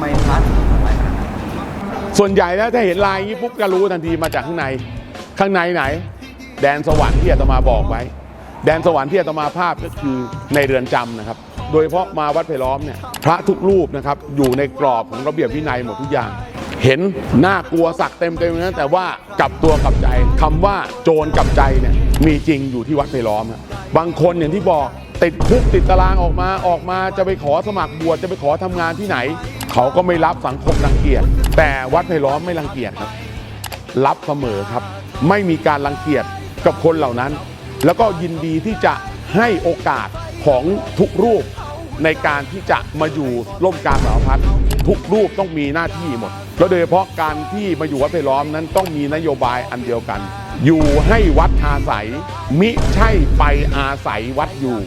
ไมพระถึงทำลายขนาดนั้นส่วนใหญ่แล้วถ้าเห็นลายอย่างนี้ปุ๊บก็รู้ทันทีมาจากข้างใน ข้างในไหน แดนสวรรค์ที่อาตมาบอกไว้ แดนสวรรค์ที่อาตมาภาพก็คือในเรือนจำนะครับ โดยเฉพาะมาวัดไผ่ล้อมเนี่ยพระทุกรูปนะครับอยู่ในกรอบของระเบียบวินัยหมดทุกอย่าง เห็นน่ากลัวสักเต็มเต็มนะแต่ว่ากลับตัวกลับใจคำว่าโจรกลับใจเนี่ยมีจริงอยู่ที่วัดไผ่ล้อมนะบบางคนอย่างที่บอกติดคุกติดตารางออกมาออกมาจะไปขอสมัครบวชจะไปขอทำงานที่ไหน เขาก็ไม่รับสังคมรังเกียจแต่วัดไผ่ล้อมไม่รังเกียจครับ รับเสมอครับ ไม่มีการรังเกียจกับคนเหล่านั้น แล้วก็ยินดีที่จะให้โอกาสของทุกรูปในการที่จะมาอยู่ร่มกลางสาวพัฒน์ทุกรูปต้องมีหน้าที่หมด แล้วโดยเฉพาะการที่มาอยู่วัดไผ่ล้อมนั้นต้องมีนโยบายอันเดียวกัน อยู่ให้วัดอาศัย มิใช่ไปอาศัยวัดอยู่